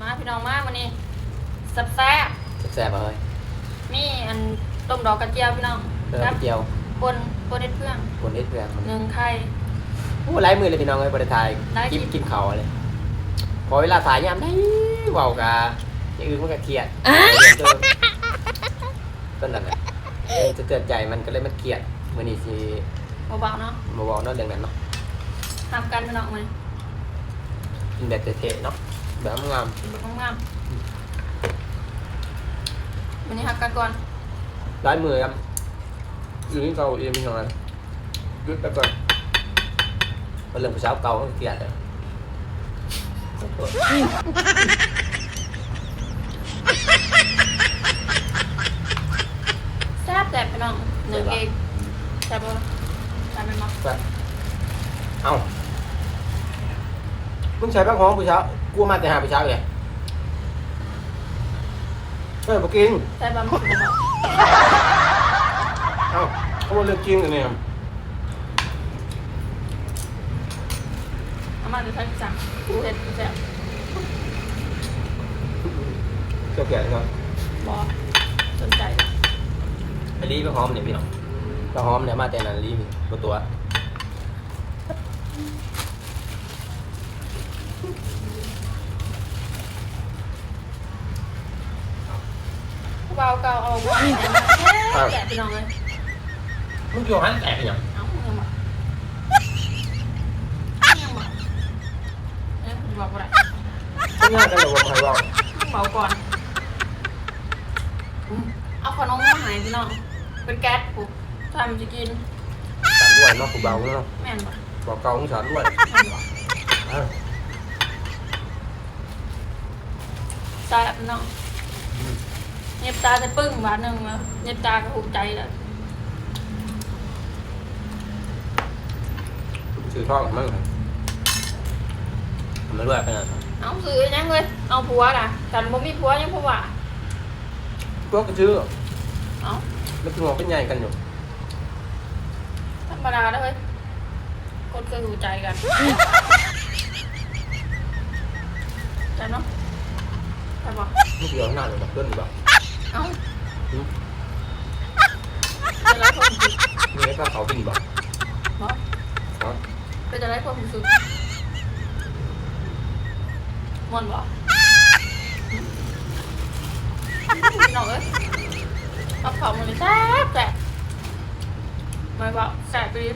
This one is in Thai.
มาพี่น้องมาวันนี้แซ่บแซ่บแซ่บๆเลยๆมีอันต้มดอกกระเจียวพี่น้องเติมกับเจียวปนปนเด็ดเพื่อนคนเอ็ดเพื่อนมันหนึ่งไข่ โอ้ไร้มือเลยพี่น้องเลยบริทายไร้กินคลิปกินเขาวเลยพอเวลาถ่ายยามได้เว้ากะอย่างอื่นมันก็เครียดเรื่องเต้นนั่นแหละเออจะเตือนใจมันก็เลยมันเครียดมื่อนี้สิเบาๆเนาะมาบอกเนาะเรื่องนั้นเนาะทำกันพี่น้องมากินแบบเท่ๆเนาะ แบบงามกินแบบงามๆวันนี้หักกันก่อนร้ายมือครับอยู่นี่เก่าเองพี่น้องเลยหยุดไปก่อนมันเรื่องภาษาเก่าก็เครียดเลยแซ่บแต่พี่น้องหนึ่งเองแซ่บบ่แซ่บไหมมั้งแบบเอ้ามึงใช้แป้งหอมผู้เช้ากลัวมาแต่หาผู้เช้าเลยเฮ้ยบอกกินแซ่บบ่มั้งบ่เอ้าเขาบอกเรื่องจริงเลยเนี่ยเอามาดูใช้จังเผ็ดแซ่บเจ้าแก่ก็บ่สนใจไอ้ลีแป้งหอมเนี่ยพี่น้องแป้งหอมเนี่ยมาแต่นั้นลีนี่ตัวตัว ผู้เบาเก่าเอาบ่แซ่บพี่น้องเลยมึงเกี่วหันแตกอย่างเอายังบ่ยังเอ้ยคุณบอกบ่ได้ไม่งายกันเลยว่าใครว่าเบาก่อน เอาขนมมาใหายพี่น้อง เป็นแก๊สปุ๊บถ้ามันจะกิน สารด้วยเนาะผู้เบาเนาะแม่นบ่บอกเก่าของสารด้วยแม่นบ่เอ้า ตายพี่น้อง เน็บตาจะปึ้งบาทหนึ่งแล้วเน็บตาก็หูใจแล้วซื้อท่องมั่งทำมาด้วยขนาดนั้นเอาซื้อยังเลยเอาผัวล่ะกันบ่มีผัวยังผัวว่าพวกก็ซื้อเอาแล้วพี่น้องเป็นใหญ่กันอยู่ธรรมดาแล้วเฮ้ยคนเคยหูใจกันจำเนาะใช่ปะลูกเดียวหน้าเลยแบบเพื่อนหรือเปล่า เอาอืมเป็นไรความรู้สึกมีไอ้ข้าวเขาบินบ่บ่ครับเป็นอะไรความรู้สึกมวนบ่พี่น้องเอ้ยเอาของมันเลยแซ่บแซ่บไม่บอกแซ่บไปดิ